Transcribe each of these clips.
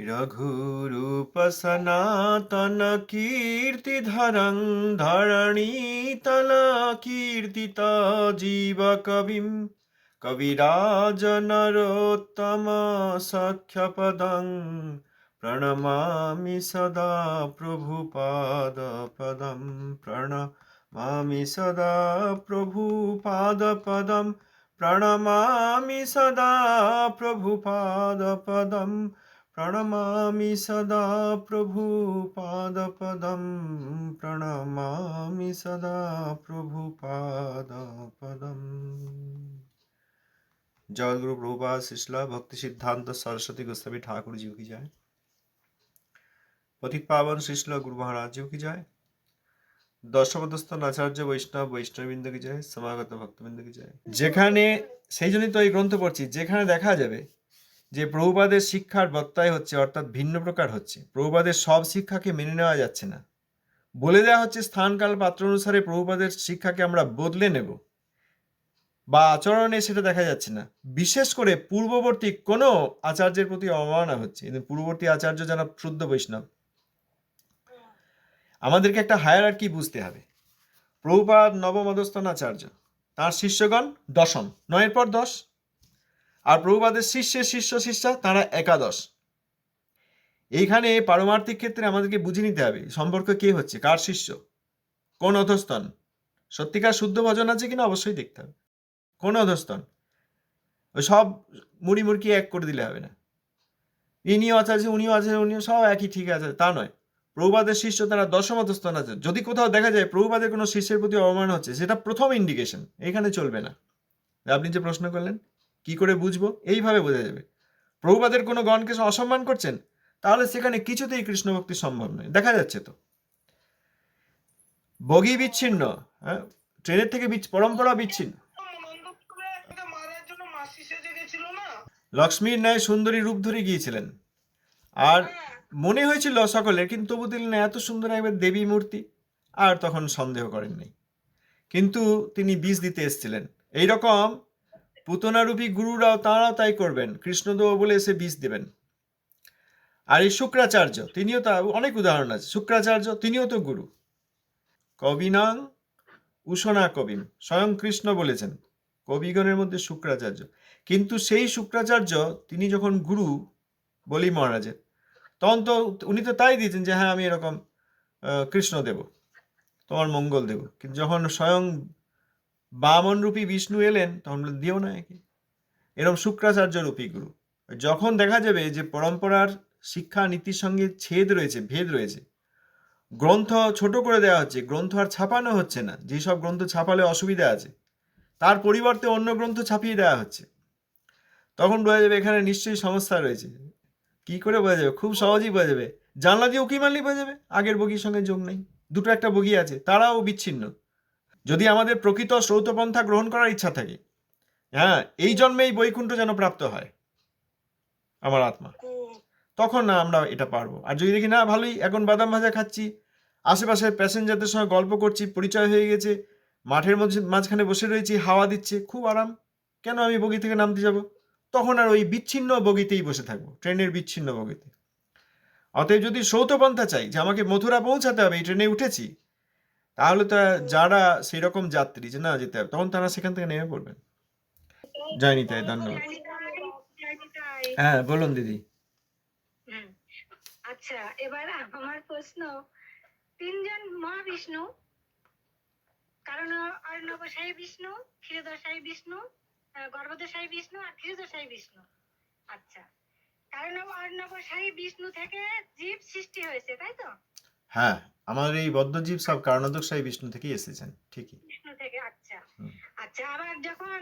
रघुरूप सनातन कीर्तिधरं धरणीतल कीर्तिता जीवकविं कविराजनरोत्तम सख्यपदं प्रणमामि सदा प्रभुपादपदं प्रणमामि सदा प्रभुपादपदं प्रणमामि सदा प्रभुपादपदं प्रणमामि सदा प्रभुपादपदं प्रणमामि सदा प्रभुपादपदम् जय गुरु प्रभुपाद शिशला भक्ति सिद्धांत सरस्वती गोस्वामी ठाकुर जी की जाए পতিত পাবন শিশলা গুরু মহারাজ কি যায় দশমদস্থান আচার্য বৈষ্ণব বৈষ্ণববৃন্দ কি যায় সমাগত ভক্তবৃন্দ কি যায় যেখানে সেই জন্যই তো এই গ্রন্থ পড়ছি যেখানে দেখা যাবে যে প্রভুপাদের শিক্ষার বত্তায় হচ্ছে, অর্থাৎ ভিন্ন প্রকার হচ্ছে। প্রভুপাদের সব শিক্ষাকে মেনে নেওয়া যাচ্ছে না। বলে দেওয়া হচ্ছে, স্থানকাল পাত্র অনুসারে প্রভুপাদের শিক্ষাকে আমরা বদলে নেব। বা আচরণে সেটা দেখা যাচ্ছে না। বিশেষ করে পূর্ববর্তী কোনো আচার্যের প্রতি অবমাননা হচ্ছে। কিন্তু পূর্ববর্তী আচার্য যারা শুদ্ধ বৈষ্ণব। আমাদেরকে একটা হায়ার আর কি বুঝতে হবে। প্রভুপাদ নবমদস্থান আচার্য তার শিষ্যগণ দশম, নয়ের পর দশ। আর প্রভুপাদের শিষ্যের শিষ্য শিষ্যা, তারা একাদশ। এইখানে পারমার্থিক ক্ষেত্রে আমাদেরকে বুঝে নিতে হবে, সম্পর্ক কে হচ্ছে, কার শিষ্য, কোন অধস্তন। সত্যিকার শুদ্ধ ভজন আছে কিনা অবশ্যই দেখতে হবে। কোন অধস্তন। ওই সব মুড়ি মুড়কি এক করে দিলে হবে না। ইনিও আছে উনিও আছে, উনিও সব একই, ঠিক আছে, তা নয়। প্রভুপাদের শিষ্য তারা দশম স্থান আছে। যদি কোথাও দেখা যায় প্রভুপাদের কোনো শিষ্যের প্রতি অবমান হচ্ছে, সেটা প্রথম ইন্ডিকেশন এখানে চলবে না। আপনি যে প্রশ্ন করলেন কি করে বুঝব? এইভাবে বোঝা যাবে। প্রভুপাদের কোনো গণকে অসম্মান করছেন? তাহলে সেখানে কিছুতেই কৃষ্ণ ভক্তি সম্ভব নয়। দেখা যাচ্ছে তো। বগি বিচ্ছিন্ন হ্যাঁ? ট্রেনের থেকে পরম্পরা বিচ্ছিন্ন। লক্ষ্মীর ন্যায় সুন্দরী রূপ ধরে গিয়েছিলেন। আর মনে হয়েছিল সকলের, কিন্তু তবু দিলেন এত সুন্দর একবার দেবী মূর্তি, আর তখন সন্দেহ করেননি। কিন্তু তিনি বীজ দিতে এসেছিলেন। এইরকম পুতনারূপী গুরুরাও তাঁরাও তাই করবেন। কৃষ্ণদেব বলে এসে বিষ দেবেন। আর এই শুক্রাচার্য, তিনিও তা অনেক উদাহরণ আছে। শুক্রাচার্য, তিনিও তো গুরু। কবিনাং উষনা কবিম, স্বয়ং কৃষ্ণ বলেছেন, কবিগণের মধ্যে শুক্রাচার্য। কিন্তু সেই শুক্রাচার্য, তিনি যখন গুরু বলি মহারাজের, তখন তো উনি তো তাই দিয়েছেন যে হ্যাঁ আমি এরকম কৃষ্ণ দেব তোমার মঙ্গল দেব কিন্তু যখন স্বয়ং বামন রূপী বিষ্ণু এলেন, তখন দিও না একে। এরকম শুক্রাচার্য রূপী গুরু। যখন দেখা যাবে যে পরম্পরার শিক্ষা নীতির সঙ্গে ছেদ রয়েছে, ভেদ রয়েছে, গ্রন্থ ছোট করে দেওয়া হচ্ছে, গ্রন্থ আর ছাপানো হচ্ছে না যেসব গ্রন্থ ছাপালে অসুবিধা আছে, তার পরিবর্তে অন্য গ্রন্থ ছাপিয়ে দেওয়া হচ্ছে। তখন বোঝা যাবে এখানে নিশ্চয়ই সমস্যা রয়েছে। কি করে বোঝা যাবে? খুব সহজেই বোঝা যাবে। জানলা দিয়ে উকি মারলেই বোঝা যাবে, আগের বগির সঙ্গে যোগ নেই। দুটো একটা বগি আছে, তারাও বিচ্ছিন্ন। যদি আমাদের প্রকৃত শ্রৌতপন্থা গ্রহণ করার ইচ্ছা থাকে। হ্যাঁ এই জন্মেই বৈকুণ্ঠ যেন প্রাপ্ত হয়। আমার আত্মা। তখন না আমরা এটা পারব। আর যদি দেখি, না, ভালোই, এখন বাদাম ভাজা খাচ্ছি। আশেপাশের প্যাসেঞ্জারদের সঙ্গে গল্প করছি, পরিচয় হয়ে গেছে, মাঠের মধ্যে মাঝখানে বসে রয়েছি, হাওয়া দিচ্ছে, খুব আরাম। কেন আমি বগি থেকে নামতে যাব? তখন আর ওই বিচ্ছিন্ন বগিতেই বসে থাকব, ট্রেনের বিচ্ছিন্ন বগিতে। অতএব যদি সৌতপন্থা চাই যে আমাকে মথুরা পৌঁছাতে হবে, এই ট্রেনে উঠেছি তাহলে তো যারা সেই রকম যাত্রী যে না যেতে হবে, তখন তারা সেখান থেকে নেমে পড়বেন জয় নিতাই ধন্যবাদ। হ্যাঁ বলুন দিদি। আচ্ছা এবার আমার প্রশ্ন। তিনজন কারণ বিষ্ণু ক্ষীরদশায়ী বিষ্ণু বিষ্ণু আর ক্ষীরদশায়ী বিষ্ণু। আচ্ছা কারণ অর্ণবসায়ী বিষ্ণু থেকে জীব সৃষ্টি হয়েছে, তাই তো? হ্যাঁ আমাদের এই বদ্ধজীব সব কারণোদকশাহী বিষ্ণু থেকেই এসেছেন ঠিকই। বিষ্ণু থেকে আচ্ছা। আচ্ছা আবার যখন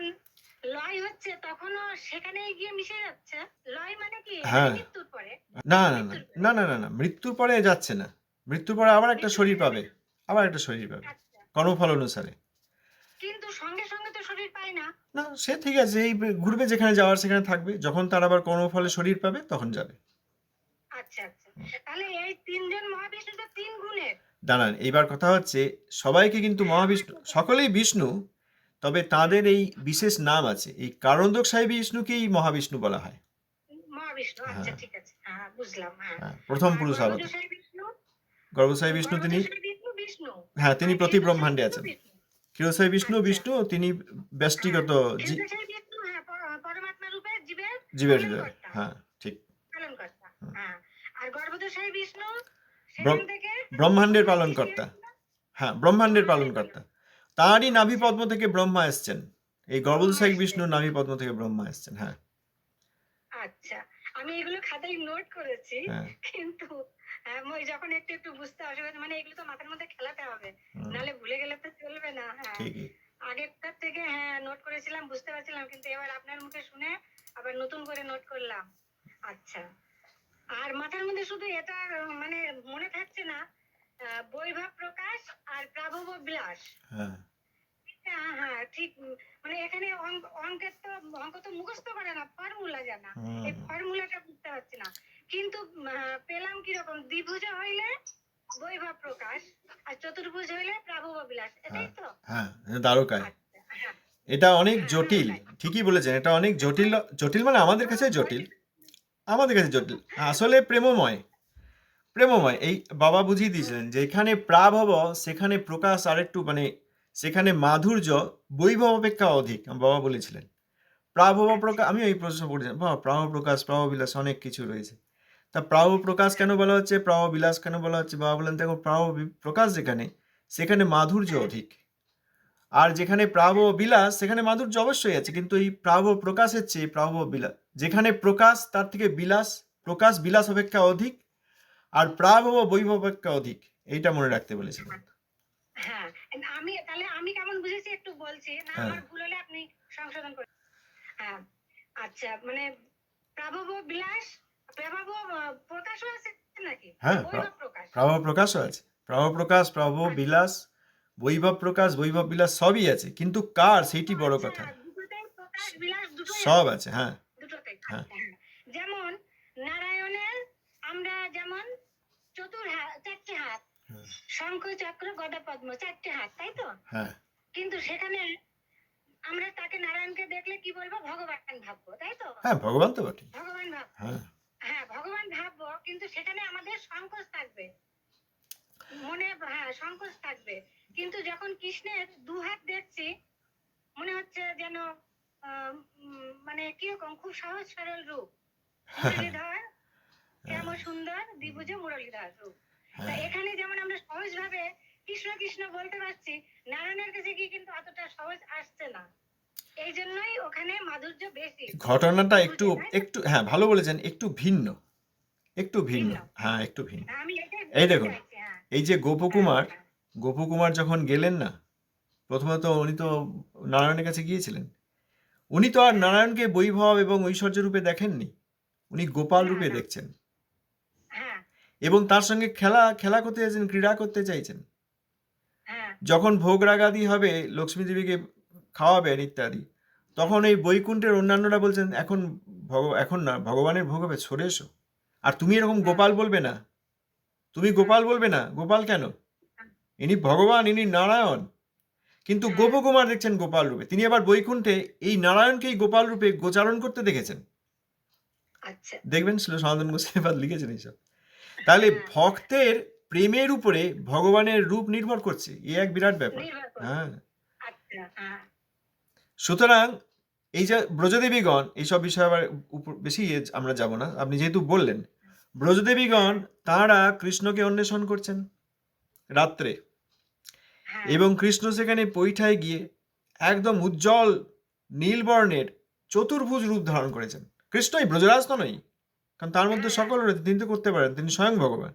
লয় হচ্ছে তখনও সেখানেই গিয়ে মিশে যাচ্ছে? লয় মানে কি? হ্যাঁ। মৃত্যুর পরে? না না না না না না না মৃত্যুর পরে যাচ্ছে না। মৃত্যুর পরে আবার একটা শরীর পাবে আবার একটা শরীর পাবে। আচ্ছা। কর্মফল অনুসারে। কিন্তু সঙ্গে সঙ্গে তো শরীর পায় না। না সে ঠিক আছে এই ঘুরবে যেখানে যাওয়ার সেখানে থাকবে যখন তার আবার কর্মফলে শরীর পাবে তখন যাবে। আচ্ছা আচ্ছা। তাহলে এই তিনজন মহাবিষ্ণু তো তিন গুণের দাঁড়ান এইবার কথা হচ্ছে সবাইকে কিন্তু মহাবিষ্ণু সকলেই বিষ্ণু তবে তাদের এই বিশেষ নাম আছে এই কারণদক সাহেব বিষ্ণুকেই মহাবিষ্ণু বলা হয়। মহাবিষ্ণু আচ্ছা হ্যাঁ। ঠিক আছে। হ্যাঁ বুঝলাম হ্যাঁ। হ্যাঁ প্রথম পুরুষ আবতার। গর্ভদোষাই বিষ্ণু? বিষ্ণু তিনি হ্যাঁ তিনি প্রতি ব্রহ্মাণ্ডে আছেন। বিষ্ণু। ক্ষীরসাই বিষ্ণু। বিষ্ণু তিনি ব্যষ্টিগত জীবের পালনকর্তা। হ্যাঁ ঠিক পালনকর্তা হুম। হ্যাঁ আর গর্ভদোষাই বিষ্ণু ব্রহ্ম- ব্রহ্মাণ্ডের পালনকর্তা। হ্যাঁ ব্রহ্মাণ্ডের পালনকর্তা। তাঁরই নাভি পদ্ম থেকে ব্রহ্মা এসছেন। এই গর্ভদোষাই বিষ্ণু নাভি পদ্ম থেকে ব্রহ্মা এসছেন হ্যাঁ। আচ্ছা আমি এগুলো খাতায় নোট করেছি হ্যাঁ। কিন্তু হ্যাঁ, যখন একটু একটু বুঝতে অসুবিধা মানে এগুলো তো মাথার মধ্যে খেলাতে হবে। নাহলে ভুলে গেলে তো চলবে না হ্যাঁ। আগেরটার থেকে হ্যাঁ নোট করেছিলাম বুঝতে পারছিলাম কিন্তু এবার আপনার মুখে শুনে আবার নতুন করে নোট করলাম। আচ্ছা। আর মাথার মধ্যে শুধু এটা মানে মনে থাকছে না বৈভব প্রকাশ আর প্রাভব বিলাস। হ্যাঁ। হ্যাঁ হ্যাঁ ঠিক মানে এখানে অঙ্কের তো অঙ্ক তো মুখস্থ করে না ফর্মুলা জানা। এই ফর্মুলাটা বুঝতে পারছি না। কিন্তু পেলাম কীরকম? দ্বিভুজ হইলে বৈভব প্রকাশ আর চতুর্ভুজ হইলে প্রাভব বিলাস। এটাই তো? হ্যাঁ দ্বারকায়। আচ্ছা হ্যাঁ। এটা অনেক জটিল ঠিকই বলেছেন এটা অনেক জটিল জটিল মানে আমাদের কাছে জটিল। আমাদের কাছে জটিল। আসলে প্রেমময়। প্রেমময়। এই বাবা বুঝিয়ে দিয়েছিলেন যে এখানে প্রাভব, সেখানে প্রকাশ, আরেকটু মানে সেখানে মাধুর্য, বৈভব অপেক্ষা অধিক বাবা বলেছিলেন। প্রাভব প্রকাশ আমি এই প্রশ্ন পড়েছিলাম বাবা প্রাভ প্রকাশ প্রাভ বিলাস, অনেক কিছু রয়েছে। তা প্রাভ প্রকাশ কেন বলা হচ্ছে? প্রাভ বিলাস কেন বলা হচ্ছে? বাবা বলেন দেখো প্রাভ প্রকাশ যেখানে, সেখানে মাধুর্য অধিক। আর যেখানে প্রাভ বিলাস সেখানে মাধুর্য অবশ্যই আছে। কিন্তু এই প্রাভ প্রকাশের চেয়ে প্রাভ বিলাস। যেখানে প্রকাশ তার থেকে বিলাস প্রকাশ বিলাস অপেক্ষা অধিক আর প্রাভব বৈভব অপেক্ষা অধিক। এইটা মনে রাখতে বলেছিলেন হ্যাঁ আমি তাহলে আমি কেমন বুঝেছি একটু বলছি না হ্যাঁ। আমার ভুল হলে আপনি সংশোধন করুন হ্যাঁ আচ্ছা মানে প্রাভব বিলাস প্রাভব আহ, প্রকাশও আছে নাকি? হ্যাঁ, বৈভব প্রকাশ। প্রাভ আছে। প্রাভ প্রকাশ প্রাভ বিলাস বৈভব প্রকাশ বৈভব বিলাস সবই আছে। কিন্তু কার? সেইটি বড় কথা। আচ্ছা, দুটোই সব আছে। হ্যাঁ। হ্যাঁ। হ্যাঁ। যেমন নারায়ণের আমরা যেমন চতুর চারটে হাত শঙ্খ চক্র গদা পদ্ম চারটে হাত তাই তো? হ্যাঁ। কিন্তু সেখানে আমরা তাকে নারায়ণকে দেখলে কি বলব? ভগবান ভাববো তাই তো? হ্যাঁ ভগবান তো বটে ভগবান ভাব হ্যাঁ। হ্যাঁ ভগবান ভাববো কিন্তু সেখানে আমাদের সংকোচ থাকবে। মনে হ্যাঁ সংকোচ থাকবে। কিন্তু যখন কৃষ্ণের দু হাত দেখছি মনে হচ্ছে যেন মানে কীরকম খুব সহজ সরল রূপ। মুরলীধর কেমন সুন্দর দ্বিভুজে মুরলীধর রূপ। হ্যাঁ। এখানে যেমন আমরা সহজ ভাবে কৃষ্ণ কৃষ্ণ বলতে পারছি নারায়ণের কাছে গিয়ে কিন্তু অতটা সহজ আসছে না। এই জন্যই ওখানে মাধুর্য বেশি। ঘটনাটা একটু একটু হ্যাঁ ভালো বলেছেন একটু ভিন্ন। একটু ভিন্ন। হ্যাঁ একটু ভিন্ন। এই দেখুন, হ্যাঁ। এই যে গোপকুমার হ্যাঁ, গোপকুমার যখন গেলেন না প্রথমত উনি তো নারায়ণের কাছে গিয়েছিলেন। উনি তো আর নারায়ণকে বৈভব এবং ঐশ্বর্য রূপে দেখেননি উনি গোপাল রূপে দেখছেন। হ্যাঁ। এবং তার সঙ্গে খেলা খেলা করতে চাইছেন ক্রীড়া করতে চাইছেন। হ্যাঁ। যখন ভোগ রাগাদি হবে লক্ষ্মী দেবীকে খাওয়াবেন ইত্যাদি তখন এই বৈকুণ্ঠের অন্যান্যরা বলছেন এখন ভগ এখন না ভগবানের ভোগ হবে সরে এসো। আর তুমি এরকম গোপাল বলবে না। তুমি গোপাল বলবে না গোপাল কেন? ইনি ভগবান ইনি নারায়ণ। কিন্তু গোপকুমার দেখছেন গোপাল রূপে। তিনি আবার বৈকুণ্ঠে এই নারায়ণকেই গোপাল রূপে গোচারণ করতে দেখেছেন। আচ্ছা। দেখবেন ছিল সনাতন গোস্বামীপাদ লিখেছেন এইসব। তাহলে ভক্তের প্রেমের উপরে ভগবানের রূপ নির্ভর করছে। এ এক বিরাট ব্যাপার। হ্যাঁ। আচ্ছা হ্যাঁ। সুতরাং এই যে ব্রজদেবীগণ এইসব বিষয়ে আবার উপর বেশি আমরা যাব না। আপনি যেহেতু বললেন ব্রজদেবীগণ তাঁরা কৃষ্ণকে অন্বেষণ করছেন। রাত্রে। হ্যাঁ এবং কৃষ্ণ সেখানে পৈঠায় গিয়ে একদম উজ্জ্বল নীলবর্ণের চতুর্ভুজ রূপ ধারণ করেছেন। কৃষ্ণই ব্রজরাজ তো নয় কারণ তার মধ্যে সকল রয়েছে তিনি তো করতে পারেন তিনি স্বয়ং ভগবান।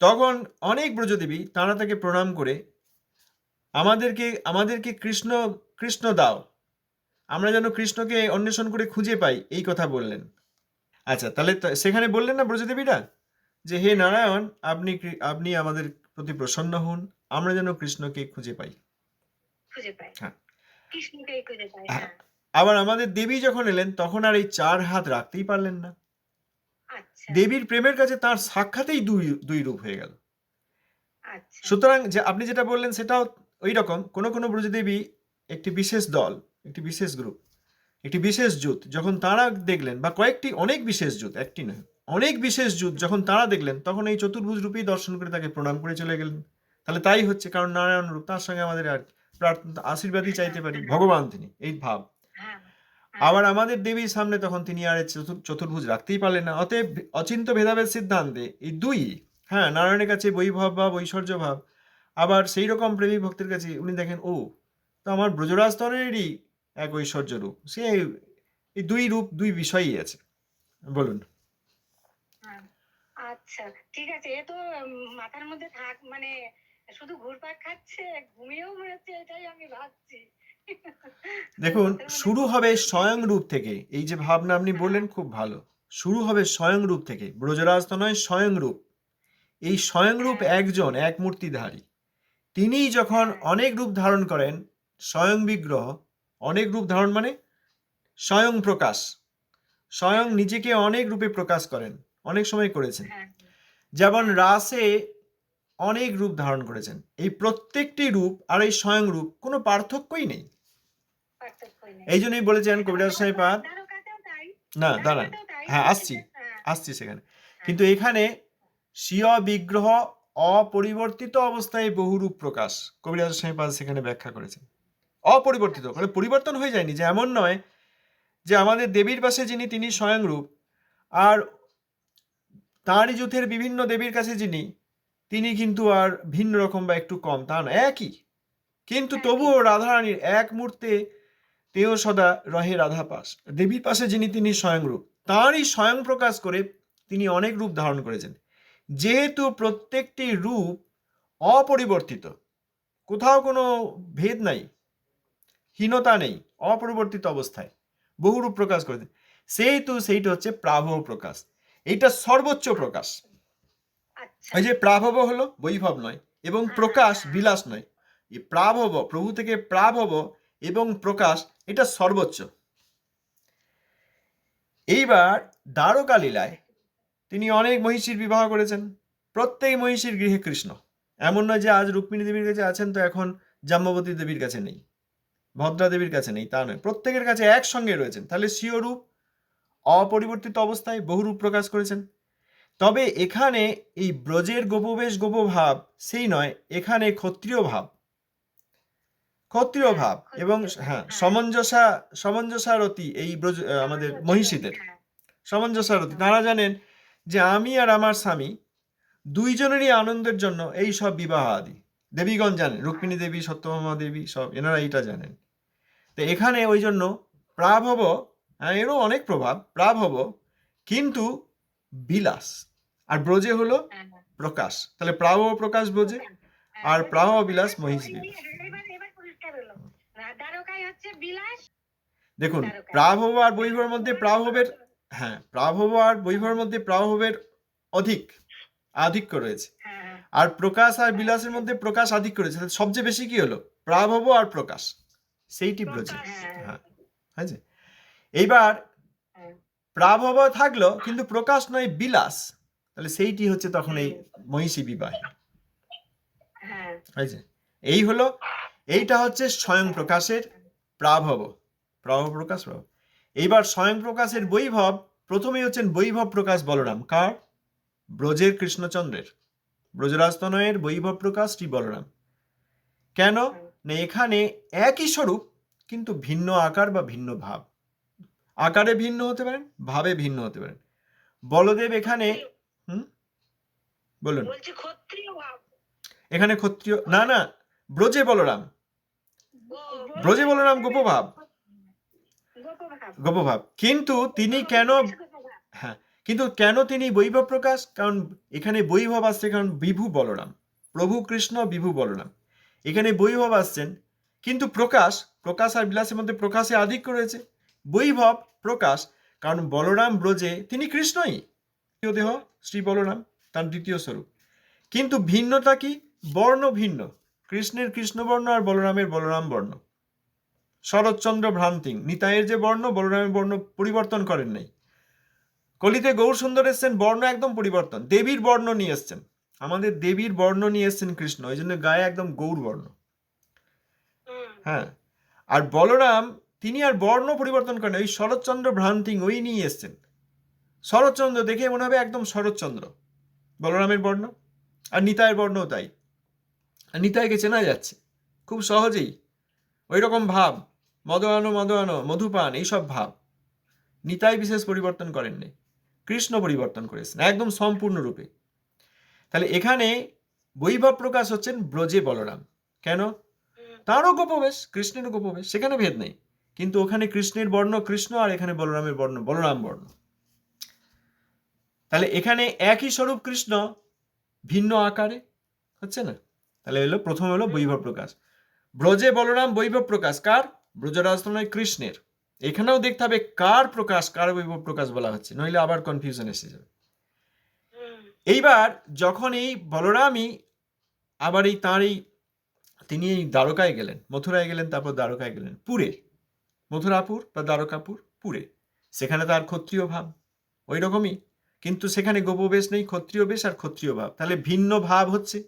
তখন অনেক ব্রজদেবী তাঁরা তাকে প্রণাম করে আমাদেরকে আমাদেরকে কৃষ্ণ কৃষ্ণ দাও আমরা যেন কৃষ্ণকে অন্বেষণ করে খুঁজে পাই এই কথা বললেন। আচ্ছা তাহলে সেখানে বললেন না ব্রজদেবীরা যে হে নারায়ণ আপনি আপনি আমাদের প্রতি প্রসন্ন হন আমরা যেন কৃষ্ণকে খুঁজে পাই। খুঁজে পাই। হ্যাঁ। কৃষ্ণকেই খুঁজে পাই হ্যাঁ। হ্যাঁ। আবার আমাদের দেবী যখন এলেন তখন আর এই চার হাত রাখতেই পারলেন না। আচ্ছা। দেবীর প্রেমের কাছে তার সাক্ষাতেই দুই দুই রূপ হয়ে গেল। আচ্ছা। সুতরাং যে আপনি যেটা বললেন সেটাও ওই রকম। কোনো কোনো ব্রজদেবী একটি বিশেষ দল একটি বিশেষ গ্রুপ একটি বিশেষ জুত যখন তারা দেখলেন বা কয়েকটি অনেক বিশেষ জুত একটি নয় অনেক বিশেষ জুত যখন তারা দেখলেন তখন এই চতুর্ভুজ রূপেই দর্শন করে তাকে প্রণাম করে চলে গেলেন। তাহলে তাই হচ্ছে কারণ নারায়ণ রূপ তার সঙ্গে আমাদের আর প্রার্থনা আশীর্বাদই চাইতে পারি ভগবান তিনি এই ভাব। হ্যাঁ আবার আমাদের দেবীর সামনে তখন তিনি আর চতুর্ভুজ রাখতেই পারলেন না। অতএব অচিন্ত ভেদাভেদ সিদ্ধান্তে এই দুই হ্যাঁ নারায়ণের কাছে বৈভব ভাব ঐশ্বর্য ভাব। আবার সেই রকম প্রেমী ভক্তের কাছে উনি দেখেন ও তো আমার ব্রজরাজ স্তরেরই এক ঐশ্বর্য রূপ। সে এই দুই রূপ দুই বিষয়ই আছে। বলুন। হ্যাঁ। আচ্ছা ঠিক আছে। এ তো মাথার মধ্যে থাক মানে শুধু ঘুরপাক খাচ্ছে ঘুমিয়েও মরেছে এটাই আমি ভাবছি। দেখুন শুরু হবে স্বয়ং রূপ থেকে। এই যে ভাবনা আপনি বললেন খুব ভালো। শুরু হবে স্বয়ং রূপ থেকে। ব্রজরাজ তো নয় স্বয়ং রূপ। এই স্বয়ং রূপ একজন এক মূর্তিধারী। তিনিই যখন অনেক রূপ ধারণ করেন স্বয়ং বিগ্রহ অনেক রূপ ধারণ মানে স্বয়ং প্রকাশ। স্বয়ং নিজেকে অনেক রূপে প্রকাশ করেন অনেক সময় করেছেন। হ্যাঁ। যেমন রাসে অনেক রূপ ধারণ করেছেন। এই প্রত্যেকটি রূপ আর এই স্বয়ং রূপ কোনো পার্থক্যই নেই। এই জন্যই বলেছেন কবিরাজ দ্বারকাতেও না দাঁড়ান হ্যাঁ, আসছি। হ্যাঁ, আসছি। সেখানে। কিন্তু এখানে স্বীয় বিগ্রহ অপরিবর্তিত অবস্থায় বহুরূপ প্রকাশ। কবিরাজ সাহেবাদ সেখানে ব্যাখ্যা করেছেন। অপরিবর্তিত মানে পরিবর্তন হয়ে যায়নি যে এমন নয় যে আমাদের দেবীর পাশে যিনি তিনি স্বয়ংরূপ আর তাঁরই যুথের বিভিন্ন দেবীর কাছে যিনি তিনি কিন্তু আর ভিন্ন রকম বা একটু কম তা না একই। কিন্তু তবুও রাধারানীর এক মুহূর্তে তেও সদা রহে রাধা পাশ দেবীর পাশে যিনি তিনি স্বয়ংরূপ তাঁরই স্বয়ং প্রকাশ করে তিনি অনেক রূপ ধারণ করেছেন। যেহেতু প্রত্যেকটি রূপ অপরিবর্তিত কোথাও কোনো ভেদ নাই হীনতা নেই অপরিবর্তিত অবস্থায় বহুরূপ প্রকাশ করেছেন। সেহেতু সেইটা হচ্ছে প্রাভব প্রকাশ এইটা সর্বোচ্চ প্রকাশ। এই যে প্রাভব হলো বৈভব নয় এবং প্রকাশ বিলাস নয়। এই প্রাভব প্রভু থেকে প্রাভব এবং প্রকাশ এটা সর্বোচ্চ। এইবার দ্বারকা লীলায় তিনি অনেক মহিষীর বিবাহ করেছেন। প্রত্যেক মহিষীর গৃহে কৃষ্ণ। এমন নয় যে আজ রুক্মিণী দেবীর কাছে আছেন তো এখন জাম্বতী দেবীর কাছে নেই। ভদ্রা দেবীর কাছে নেই তা নয়। প্রত্যেকের কাছে একসঙ্গে রয়েছেন। তাহলে স্বীয় রূপ অপরিবর্তিত অবস্থায় বহুরূপ প্রকাশ করেছেন। তবে এখানে এই ব্রজের গোপবেশ গোপভাব সেই নয় এখানে ক্ষত্রিয় ভাব। ক্ষত্রিয় ভাব এবং হ্যাঁ সমঞ্জসা সমঞ্জসারতি এই ব্রজ আমাদের মহিষীদের। হ্যাঁ, সমঞ্জসারতি তারা জানেন যে আমি আর আমার স্বামী দুইজনেরই আনন্দের জন্য এই সব বিবাহ আদি দেবীগণ জানেন রুক্মিণী দেবী সত্যভামা দেবী সব এনারা এইটা জানেন। তো এখানে ওই জন্য প্রাভব হ্যাঁ এরও অনেক প্রভাব প্রাভব কিন্তু বিলাস। আর ব্রজে হলো হ্যাঁ, প্রকাশ। তাহলে প্রাভব প্রকাশ ব্রজে হ্যাঁ, আর হ্যাঁ, প্রাহ বিলাস মহিষ বিলাস। দেখুন। প্রাভব আর বৈভবের মধ্যে প্রাভবের হ্যাঁ প্রাভব আর বৈভবের মধ্যে প্রাভবের অধিক আধিক্য রয়েছে। হ্যাঁ আর প্রকাশ আর বিলাসের মধ্যে প্রকাশ আধিক্য রয়েছে। তাহলে সবচেয়ে বেশি কি হলো? প্রাভব আর প্রকাশ। সেইটি ব্রজে। হ্যাঁ, হ্যাঁ এইবার হ্যাঁ। প্রাভব থাকল কিন্তু প্রকাশ নয় বিলাস। তাহলে সেইটি হচ্ছে তখন এই মহিষী বিবাহ। হ্যাঁ। এই হলো এইটা হচ্ছে স্বয়ং প্রকাশের প্রাভব। প্রাভব প্রকাশ প্রাভব। এইবার স্বয়ং প্রকাশের বৈভব প্রথমেই হচ্ছেন বৈভব প্রকাশ বলরাম। কার? ব্রজের কৃষ্ণচন্দ্রের। ব্রজরাজতনয়ের বৈভব প্রকাশ শ্রী বলরাম। কেন? না এখানে একই স্বরূপ কিন্তু ভিন্ন আকার বা ভিন্ন ভাব। আকারে ভিন্ন হতে পারেন ভাবে ভিন্ন হতে পারেন বলদেব এখানে হুম? বলুন। এখানে ক্ষত্রিয় না না ব্রজে বলরাম। ব্রজে বলরাম গোপভাব। গোপভাব। কিন্তু তিনি কেন হ্যাঁ কিন্তু কেন তিনি বৈভব প্রকাশ? কারণ এখানে বৈভব আসছে কারণ বিভু বলরাম। প্রভু কৃষ্ণ বিভু বলরাম। এখানে বৈভব আসছেন। কিন্তু প্রকাশ প্রকাশ আর বিলাসের মধ্যে প্রকাশে আধিক্য রয়েছে। বৈভব প্রকাশ কারণ বলরাম ব্রজে তিনি কৃষ্ণই। দেহ শ্রী বলরাম, তার দ্বিতীয় স্বরূপ। কিন্তু ভিন্নতা কি? বর্ণ ভিন্ন। কৃষ্ণের কৃষ্ণবর্ণ আর বলরামের বলরাম বর্ণ। শরৎচন্দ্র ভ্রান্তিং, নিতাইয়ের যে বর্ণ, বলরামের বর্ণ পরিবর্তন করেন নাই। কলিতে গৌর সুন্দর এসছেন, বর্ণ একদম পরিবর্তন। দেবীর বর্ণ নিয়ে এসছেন। আমাদের দেবীর বর্ণ নিয়ে এসছেন কৃষ্ণ ওই জন্য গায়ে একদম গৌর বর্ণ। হ্যাঁ। আর বলরাম, তিনি আর বর্ণ পরিবর্তন করেন ওই শরৎচন্দ্র ভ্রান্তিং ওই নিয়ে এসছেন। শরৎচন্দ্র দেখে মনে হবে একদম শরৎচন্দ্র। বলরামের বর্ণ আর নিতায়ের বর্ণও তাই। আর নিতাইকে চেনা যাচ্ছে খুব সহজেই। ওই রকম ভাব মদয়ানো মদয়ানো মধুপান এইসব ভাব। নিতাই বিশেষ পরিবর্তন করেননি কৃষ্ণ পরিবর্তন করেছেন একদম সম্পূর্ণরূপে। তাহলে এখানে বৈভব প্রকাশ হচ্ছেন ব্রজে বলরাম। কেন? তারও গোপবেশ কৃষ্ণেরও গোপবেশ সেখানে ভেদ নেই। কিন্তু ওখানে কৃষ্ণের বর্ণ কৃষ্ণ আর এখানে বলরামের বর্ণ বলরাম বর্ণ। তাহলে এখানে একই স্বরূপ কৃষ্ণ ভিন্ন আকারে, হচ্ছে না? তাহলে এলো, প্রথম হলো বৈভব প্রকাশ। ব্রজে বলরাম বৈভব প্রকাশ, কার? ব্রজরাজতনয় কৃষ্ণের। এখানেও দেখতে হবে কার প্রকাশ, কার বৈভব প্রকাশ বলা হচ্ছে, নইলে আবার কনফিউশন এসে যাবে। এইবার যখন এই বলরামই আবার এই তাঁর এই, তিনি এই দ্বারকায় গেলেন, মথুরায় গেলেন, তারপর দ্বারকায় গেলেন, পুরে। মথুরাপুর বা দ্বারকাপুর, পুরে। সেখানে তার ক্ষত্রিয় ভাব, ওই রকমই। কিন্তু সেখানে গোপবেশ নেই ক্ষত্রিয় বেশ আর ক্ষত্রিয় ভাব। তাহলে ভিন্ন ভাব হচ্ছে।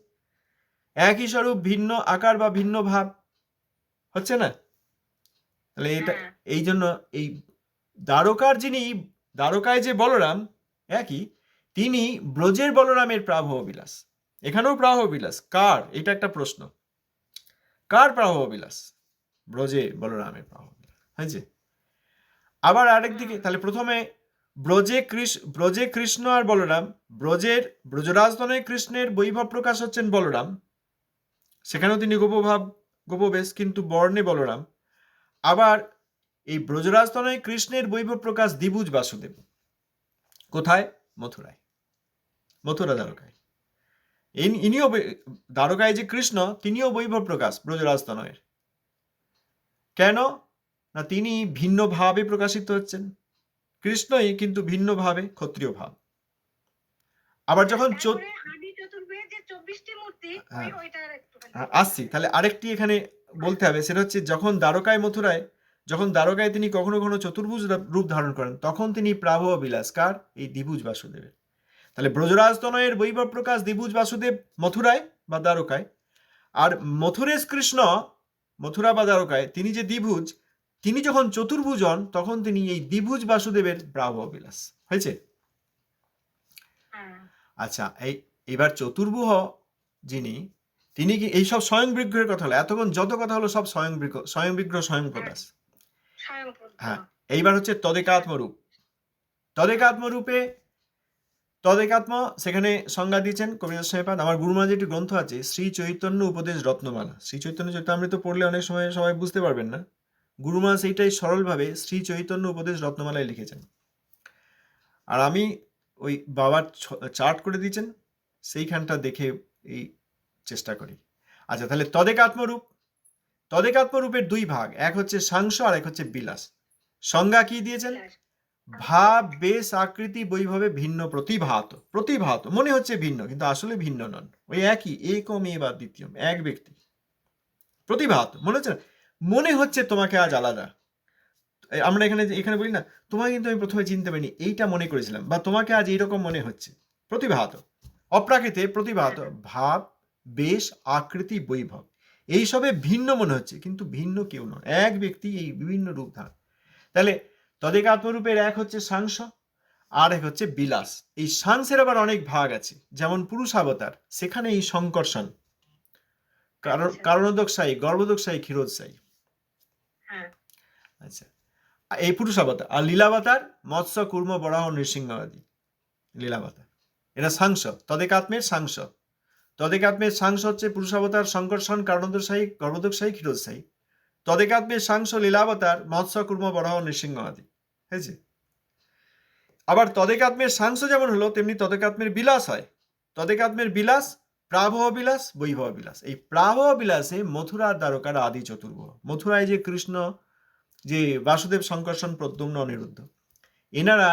একই স্বরূপ ভিন্ন আকার বা ভিন্ন ভাব। হচ্ছে না? তাহলে এটা হ্যাঁ। এই জন্য এই দ্বারকার যিনি দ্বারকায় যে বলরাম একই তিনি ব্রজের বলরামের প্রাভব বিলাস এখানেও প্রাভব বিলাস কার? এটা একটা প্রশ্ন। কার প্রাভব বিলাস ব্রজে বলরামের প্রাভব বিলাস হয়েছে? আবার আরেক দিকে তাহলে প্রথমে ব্রজে কৃষ্ণ ব্রজে কৃষ্ণ আর বলরাম, ব্রজের ব্রজরাজতনয় কৃষ্ণের বৈভব প্রকাশ হচ্ছেন বলরাম। সেখানেও তিনি গোপভাব গোপবেশ, কিন্তু বর্ণে বলরাম। আবার এই ব্রজরাজতনয় কৃষ্ণের বৈভব প্রকাশ দ্বিভুজ বাসুদেব। কোথায়? মথুরায়। মথুরা দ্বারকায়। ইন- ইনিও দ্বারকায় যে কৃষ্ণ, তিনিও বৈভব প্রকাশ ব্রজরাজতনয়ের কেন? না তিনি ভিন্নভাবে প্রকাশিত হচ্ছেন। কৃষ্ণই কিন্তু ভিন্ন ভাবে ক্ষত্রিয় ভাব। আবার যখন হ্যাঁ। একটুখানি আ- আসছি। তাহলে আরেকটি এখানে বলতে হবে সেটা হচ্ছে যখন দ্বারকায় মথুরায় যখন দ্বারকায় তিনি কখনো কখনো চতুর্ভুজ রূপ ধারণ করেন তখন তিনি প্রাভ বিলাস কার এই দ্বিভুজ বাসুদেবের। তাহলে ব্রজরাজ তনয়ের বৈভব প্রকাশ দ্বিভুজ বাসুদেব মথুরায় বা দ্বারকায় আর মথুরেশ কৃষ্ণ মথুরা বা দ্বারকায় তিনি যে দ্বিভুজ তিনি যখন চতুর্ভুজ হন তখন তিনি এই দ্বিভুজ বাসুদেবের প্রাভ বিলাস। হয়েছে? হ্যাঁ। আচ্ছা এই এবার চতুর্ভুহ যিনি তিনি কি এইসব স্বয়ং বিগ্রহের কথা হলো? এতক্ষণ যত কথা হলো সব স্বয়ং বিগ্রহ স্বয়ং বিগ্রহ স্বয়ং প্রকাশ হ্যাঁ। এইবার হচ্ছে তদেকাত্মরূপ। তদেকাত্মরূপে তদেকাত্ম সেখানে সংজ্ঞা দিয়েছেন কবিরাজ সাহেবাদ আমার গুরুমা যে একটি গ্রন্থ আছে শ্রী চৈতন্য উপদেশ রত্নমালা। শ্রী চৈতন্য চৈতামৃত পড়লে অনেক সময় সবাই বুঝতে পারবেন না। গুরুমা সেইটাই সরলভাবে শ্রী চৈতন্য উপদেশ রত্নমালায় লিখেছেন। আর আমি ওই বাবার চার্ট করে দিয়েছেন সেইখানটা দেখে এই চেষ্টা করি। আচ্ছা তাহলে তদেকাত্মরূপ তদেকাত্মরূপের দুই ভাগ এক হচ্ছে সাংস আর এক হচ্ছে বিলাস। সংজ্ঞা কি দিয়েছেন? ভাব বেশ আকৃতি বৈভাবে ভিন্ন প্রতিভাত। প্রতিভাত মনে হচ্ছে ভিন্ন কিন্তু আসলে ভিন্ন নন। ওই একই একম এ বা দ্বিতীয় এক ব্যক্তি। প্রতিভাত মনে হচ্ছে না? মনে হচ্ছে তোমাকে আজ আলাদা। আমরা এখানে এখানে বলি না, তোমাকে কিন্তু আমি প্রথমে চিনতে পারিনি, এইটা মনে করেছিলাম, বা তোমাকে আজ এইরকম মনে হচ্ছে। প্রতিভাত, অপ্রাকৃতে প্রতিভাত, ভাব, বেশ, আকৃতি, বৈভব, এইসবে ভিন্ন মনে হচ্ছে, কিন্তু ভিন্ন কেউ নয়, এক ব্যক্তি এই বিভিন্ন রূপ ধারণ। তাহলে তদেক আত্মরূপের এক হচ্ছে সাংস আর এক হচ্ছে বিলাস। এই সাংসের আবার অনেক ভাগ আছে, যেমন পুরুষাবতার, সেখানে এই সংকর্ষণ। কারণ। কারণোদকশাহী গর্ভদকশাহী ক্ষীরোদশাহী হ্যাঁ আচ্ছা। আর এই পুরুষাবতার আর লীলাবতার মৎস্য, কুর্ম, বরাহ, নৃসিংহ আদি লীলাবতার এটা সাংস তদেকাত্মের সাংস। তদেকাত্মের সাংস হচ্ছে পুরুষ পুরুষাবতার সংকর্ষণ কারণোদকশাহী গর্ভদকশাহী ক্ষীরোদশাহী তদেকাত্মের সাংস লীলাবতার মৎস্য, কুর্ম, বরাহ, নৃসিংহ আদি হয়েছে আবার তদেকাত্মের সাংস যেমন হলো, তেমনি তদেকাত্মের বিলাস হয়। তদেকাত্মের বিলাস প্রাভব বিলাস বৈভব বিলাস এই প্রাভব বিলাসে মথুরার দ্বারকার আদি চতুর্ভুজ। মথুরায় যে কৃষ্ণ যে বাসুদেব সংকর্ষণ প্রদ্যুম্ন অনিরুদ্ধ এনারা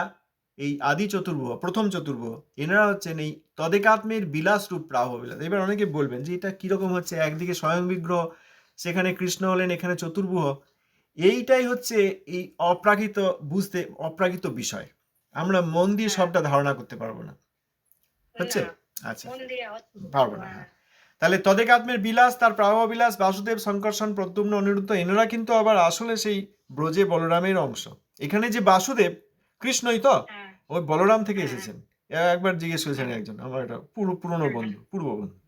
এই আদি চতুর্ভুজ প্রথম চতুর্ভুজ এনারা হচ্ছেন এই তদেকাত্মের বিলাস রূপ প্রাহ বিলাস এবার অনেকে বলবেন যে এটা কীরকম হচ্ছে? একদিকে স্বয়ং বিগ্রহ সেখানে কৃষ্ণ হলেন এখানে চতুর্ভুজ। এইটাই হচ্ছে এই অপ্রাকৃত বুঝতে অপ্রাকৃত বিষয়। আমরা মন দিয়ে সবটা ধারণা করতে পারব না। হচ্ছে? না, আচ্ছা। পারব না হ্যাঁ। তাহলে তদেকাত্মের বিলাস তার প্রাহ বিলাস বাসুদেব সংকর্ষণ প্রদ্যুম্ন অনিরুদ্ধ এনারা কিন্তু আবার আসলে সেই ব্রজে বলরামের অংশ। এখানে যে বাসুদেব কৃষ্ণই তো? হ্যাঁ। ওই বলরাম থেকে হ্যাঁ। এসেছেন। একবার জিজ্ঞেস করেছেন একজন আমার এটা পুরো পুরনো বন্ধু পূর্ব বন্ধু।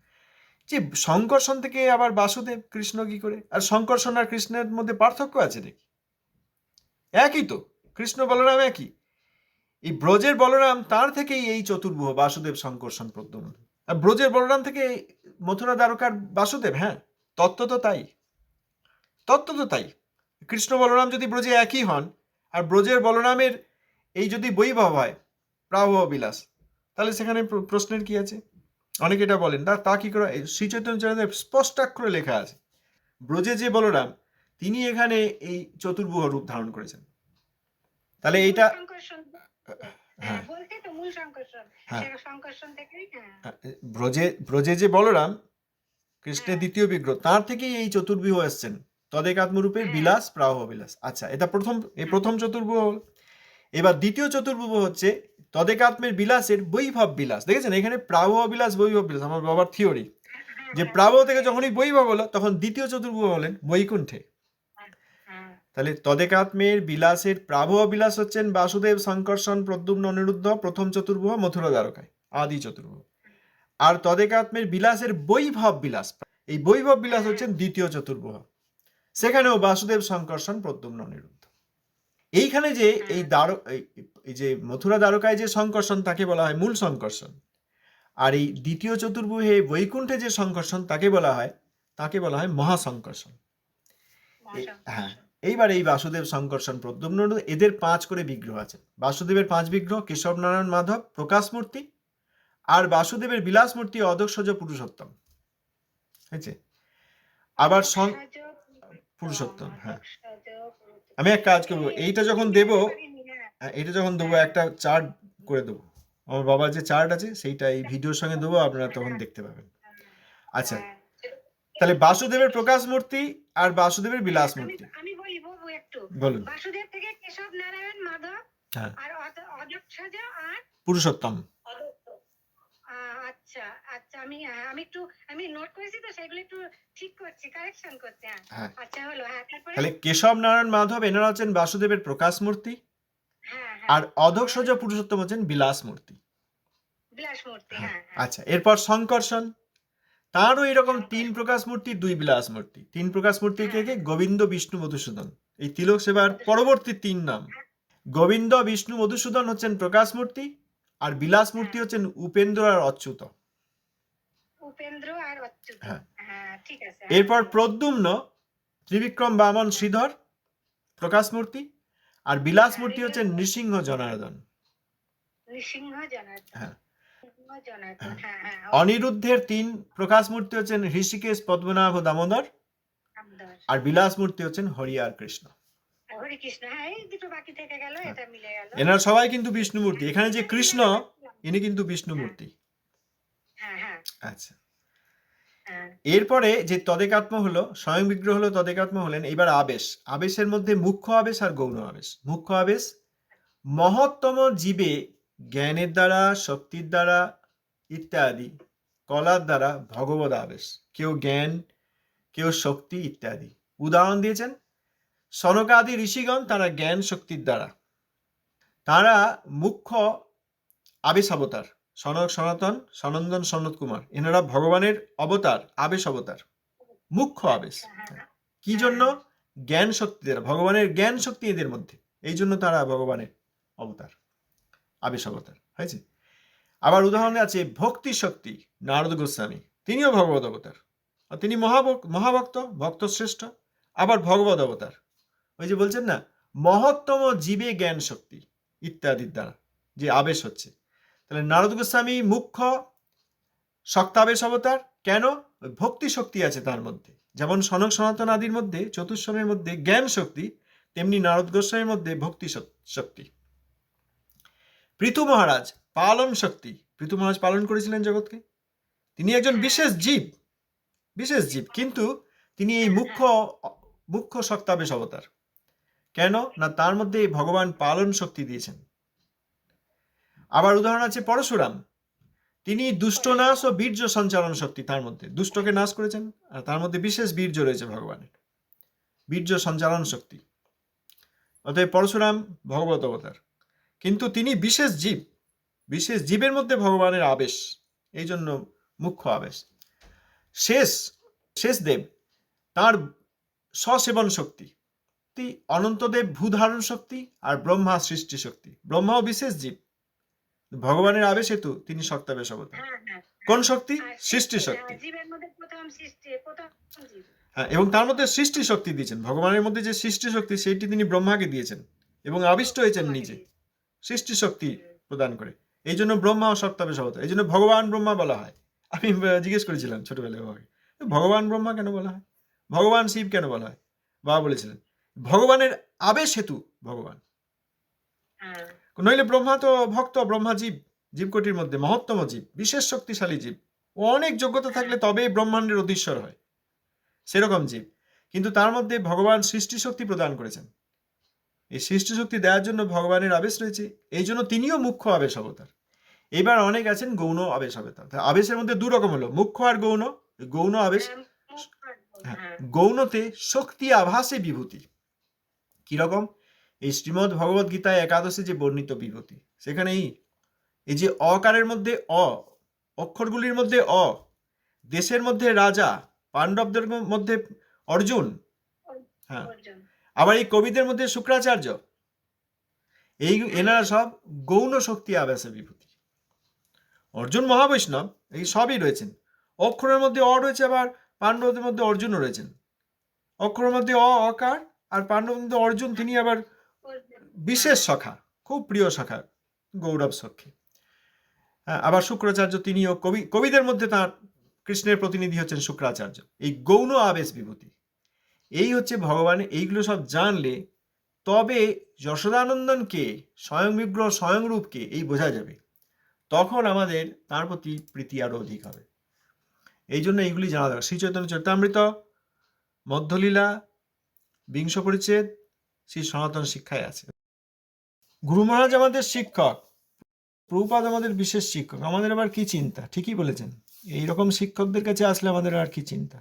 যে শঙ্কর্ষণ থেকে আবার বাসুদেব কৃষ্ণ কি করে? আর শঙ্কর্ষণ আর কৃষ্ণের মধ্যে পার্থক্য আছে নাকি? একই তো কৃষ্ণ বলরাম একই। এই ব্রজের বলরাম তার থেকেই এই চতুর্ভুহ বাসুদেব শঙ্কর্ষণ প্রদ্যুম্ন আর ব্রজের বলরাম থেকে মথুরা দ্বারকার বাসুদেব হ্যাঁ তত্ত্ব তো তাই। তত্ত্ব তো তাই। কৃষ্ণ বলরাম যদি ব্রজে একই হন, আর ব্রজের বলরামের এই যদি বৈভব হয় প্রাবহ বিলাস তাহলে সেখানে প্র- প্রশ্নের কি আছে? অনেকে এটা বলেন তা তা কি করে শ্রী চৈতন্য চরিতামৃতে স্পষ্টাক্ষরে লেখা আছে, ব্রজে যে বলরাম, তিনি এখানে এই চতুর্ভুহ রূপ ধারণ করেছেন। তাহলে এইটা হ্যাঁ। হ্যাঁ হ্যাঁ। ব্রজে ব্রজে যে বলরাম কৃষ্ণের। দ্বিতীয় বিগ্রহ তার থেকেই এই চতুর্বিহ এসছেন। তদেকাত্মরূপে। বিলাস প্রাহ বিলাস। আচ্ছা এটা প্রথম এই প্রথম চতুর্ভুহ। এবার দ্বিতীয় চতুর্ভুহ হচ্ছে তদেকাত্মের বিলাসের বৈভব বিলাস। দেখেছেন? এখানে প্রাহ বিলাস বৈভব বিলাস। আমার বাবার থিওরি যে প্রাহ থেকে যখনই বৈভব হলো তখন দ্বিতীয় চতুর্ভুহ হলেন বৈকুণ্ঠে। তাহলে তদেকাত্মের বিলাসের প্রাভব বিলাস হচ্ছেন বাসুদেব সংকর্ষণ প্রদ্যুম্ন অনিরুদ্ধ প্রথম চতুর্ভুহ মথুরা দ্বারকায় আদি চতুর্ভুহ আর তদেকাত্মের বিলাসের বৈভব বিলাস এই বৈভব বিলাস হচ্ছেন দ্বিতীয় চতুর্ভুহ সেখানেও বাসুদেব সংকর্ষণ প্রদ্যুম্ন অনিরুদ্ধ। এইখানে যে এই দ্বার এই- যে মথুরা দ্বারকায় যে সংকর্ষণ তাকে বলা হয় মূল সংকর্ষণ আর এই দ্বিতীয় চতুর্ভুহে বৈকুণ্ঠে যে সংকর্ষণ তাকে বলা হয় তাকে বলা হয় মহাসংকর্ষণ হ্যাঁ এইবার এই বাসুদেব সংকর্ষণ প্রদ্যুম্ন এদের পাঁচ করে বিগ্রহ আছে বাসুদেবের পাঁচ বিগ্রহ কেশব নারায়ণ মাধব প্রকাশ মূর্তি আর বাসুদেবের বিলাস মূর্তি অদক্ষজ পুরুষোত্তম হয়েছে আবার পুরুষোত্তম, হ্যাঁ। আমি এক কাজ করব, এইটা যখন দেবো, হ্যাঁ, এটা যখন দেবো একটা চার্ট করে দেবো আমার বাবার যে চার্ট আছে সেইটা এই ভিডিওর সঙ্গে দেবো আপনারা তখন দেখতে পাবেন আচ্ছা। তাহলে বাসুদেবের প্রকাশ মূর্তি আর বাসুদেবের বিলাস মূর্তি একটু। বাসুদেব থেকে কেশব নারায়ণ মাধব হ্যাঁ। আর অদক্ষজ আর পুরুষোত্তম। আচ্ছা আচ্ছা আমি আমি একটু আমি নোট করেছি তো সেগুলো একটু ঠিক করছি কারেকশন করছি হ্যাঁ। হ্যাঁ। আচ্ছা হলো হ্যাঁ তারপরে তাহলে কেশব নারায়ণ মাধব এনারা হচ্ছেন বাসুদেবের প্রকাশ মূর্তি। আর অধক্ষজ পুরুষোত্তম হচ্ছেন বিলাস মূর্তি। বিলাস মূর্তি হ্যাঁ। আচ্ছা এরপর সংকর্ষণ তারও এরকম তিন প্রকাশ মূর্তি দুই বিলাস মূর্তি। তিন প্রকাশ মূর্তি কে কে? গোবিন্দ বিষ্ণু মধুসূদন। এই তিলক সেবার পরবর্তী তিন নাম। গোবিন্দ বিষ্ণু মধুসূদন হচ্ছেন প্রকাশ মূর্তি আর বিলাস মূর্তি হচ্ছেন উপেন্দ্র আর অচ্যুত। উপেন্দ্র আর অচ্যুত। হ্যাঁ। হ্যাঁ ঠিক আছে। এরপর প্রদ্যুম্ন ত্রিবিক্রম বামন শ্রীধর প্রকাশ মূর্তি আর বিলাস মূর্তি হচ্ছেন নৃসিংহ জনার্দন। নৃসিংহ জনার্দন। হ্যাঁ। হ্যাঁ। হ্যাঁ অনিরুদ্ধের তিন প্রকাশ মূর্তি হচ্ছেন ঋষিকেশ পদ্মনাভ দামোদর। আর বিলাস মূর্তি হচ্ছেন হরি আর কৃষ্ণ। হ্যাঁ হ্যাঁ। এনারা সবাই কিন্তু বিষ্ণু মূর্তি। এখানে যে কৃষ্ণ ইনি কিন্তু বিষ্ণু মূর্তি। হ্যাঁ হ্যাঁ। আচ্ছা। হ্যাঁ। এরপরে যে তদেকাত্ম হলো স্বয়ং বিগ্রহ হলো তদেকাত্ম হলেন এবার আবেশ। আবেশের মধ্যে মুখ্য আবেশ আর গৌণ আবেশ। মুখ্য আবেশ মহত্তম জীবে জ্ঞানের দ্বারা শক্তির দ্বারা ইত্যাদি কলার দ্বারা ভগবত আবেশ। কেউ জ্ঞান কেউ শক্তি ইত্যাদি। উদাহরণ দিয়েছেন? সনকাদি ঋষিগণ তারা জ্ঞান শক্তির দ্বারা। তারা মুখ্য আবেশ অবতার সনক সনাতন, সনন্দন সনত কুমার, এনারা ভগবানের অবতার, আবেশ অবতার, মুখ্য আবেশ। কি জন্য? জ্ঞান শক্তি দ্বারা, ভগবানের জ্ঞান শক্তি এদের মধ্যে। এই জন্য তারা ভগবানের অবতার, আবেশ অবতার, হয়েছে? আবার উদাহরণে আছে, ভক্তি শক্তি, নারদ গোস্বামী, তিনিও ভগবত অবতার। আর তিনি মহাভক মহাভক্ত ভক্ত শ্রেষ্ঠ আবার ভগবত অবতার। ওই যে বলছেন না, মহত্তম জীবে জ্ঞান শক্তি, ইত্যাদির দ্বারা যে আবেশ হচ্ছে। তাহলে নারদ গোস্বামী মুখ্য শক্তাবেশ অবতার, কেন? ভক্তি শক্তি আছে তার মধ্যে। যেমন সনক সনাতন আদির মধ্যে চতুর্শ্রমের মধ্যে জ্ঞান শক্তি, তেমনি নারদ গোস্বামীর মধ্যে ভক্তি শক- শক্তি। পৃথু মহারাজ পালন শক্তি, পৃথু মহারাজ পালন করেছিলেন জগৎকে? তিনি একজন বিশেষ জীব। বিশেষ জীব, কিন্তু তিনি এই মুখ্য মুখ্য শক্তাবেশ অবতার। কেন? না তার মধ্যে ভগবান পালন শক্তি দিয়েছেন। আবার উদাহরণ আছে পরশুরাম। তিনি দুষ্ট নাশ ও বীর্য সঞ্চালন শক্তি তার মধ্যে, দুষ্টকে নাশ করেছেন আর তার মধ্যে বিশেষ বীর্য রয়েছে ভগবানের। বীর্য সঞ্চালন শক্তি। অতএব পরশুরাম ভগবত অবতার। কিন্তু তিনি বিশেষ জীব, বিশেষ জীবের মধ্যে ভগবানের আবেশ এই জন্য মুখ্য আবেশ। শেষ শেষ দেব তার সসেবন শক্তি। অনন্তদেব ভূধারণ শক্তি আর ব্রহ্মা সৃষ্টি শক্তি। ব্রহ্মাও বিশেষ জীব। ভগবানের আবেশ হেতু তিনি শক্তাবেশ অবতার। হ্যাঁ হ্যাঁ। কোন শক্তি? সৃষ্টি হ্যাঁ, শক্তি। হ্যাঁ এবং তার মধ্যে সৃষ্টি শক্তি দিয়েছেন। ভগবানের মধ্যে যে সৃষ্টি শক্তি সেইটি তিনি ব্রহ্মাকে দিয়েছেন এবং আবিষ্ট হয়েছেন নিজে। সৃষ্টি শক্তি প্রদান করে। এই জন্য ব্রহ্মা ও সপ্তাবে অবতার। এই জন্য ভগবান ব্রহ্মা বলা হয়। আমি জিজ্ঞেস করেছিলাম ছোটবেলায় বাবাকে ভগবান ব্রহ্মা কেন বলা হয়? ভগবান শিব কেন বলা হয়? বাবা বলেছিলেন ভগবানের আবেশ হেতু ভগবান। নইলে ব্রহ্মা তো ভক্ত ব্রহ্মা জীব জীবকোটির মধ্যে মহত্তম জীব বিশেষ শক্তিশালী জীব। ও অনেক যোগ্যতা থাকলে তবেই ব্রহ্মাণ্ডের অধীশ্বর হয়। সেরকম জীব। কিন্তু তার মধ্যে ভগবান সৃষ্টি শক্তি প্রদান করেছেন। এই সৃষ্টি শক্তি দেওয়ার জন্য ভগবানের আবেশ রয়েছে। এই জন্য তিনিও মুখ্য আবেশ অবতার। এবার অনেক আছেন গৌণ আবেশ তা আবেশের মধ্যে দু রকম হলো মুখ্য আর গৌণ। গৌণ আবেশ হ্যাঁ, হ্যাঁ, হ্যাঁ। গৌণতে শক্তি আভাসে বিভূতি। কীরকম এই শ্রীমদ ভগবত গীতায় একাদশে যে বর্ণিত বিভূতি সেখানেই এই যে অকারের মধ্যে অ অক্ষরগুলির মধ্যে অ দেশের মধ্যে রাজা পাণ্ডবদের মধ্যে অর্জুন হ্যাঁ আবার এই কবিদের মধ্যে শুক্রাচার্য। এই এনারা সব গৌণ শক্তি আবেশে বিভূতি। অর্জুন মহাবৈষ্ণব, এই সবই রয়েছেন। অক্ষরের মধ্যে অ রয়েছে, আবার পাণ্ডবদের মধ্যে অর্জুনও রয়েছেন। অক্ষরের মধ্যে অ, অকার, আর পাণ্ডবদের মধ্যে অর্জুন, তিনি আবার বিশেষ সখা, খুব প্রিয় সখা, গৌরব সখী। আবার শুক্রাচার্য, তিনিও কবি, কবিদের মধ্যে তার কৃষ্ণের প্রতিনিধি হচ্ছেন শুক্রাচার্য। এই গৌণ আবেশ বিভূতি। এই হচ্ছে ভগবানের এইগুলো সব জানলে তবে যশোদানন্দনকে, স্বয়ং বিগ্রহ স্বয়ংরূপকে এই বোঝা যাবে। তখন আমাদের তার প্রতি প্রীতি আরও অধিক হবে। এই জন্য এইগুলি জানা দরকার। শ্রী চৈতন্য চরিতামৃত, মধ্যলীলা, বিংশ পরিচ্ছেদ, শ্রী সনাতন শিক্ষায় আছে। গুরু মহারাজ আমাদের শিক্ষক, প্রভুপাদ আমাদের বিশেষ শিক্ষক। আমাদের আবার কি চিন্তা? ঠিকই বলেছেন। এইরকম শিক্ষকদের কাছে আসলে আমাদের আর কি চিন্তা?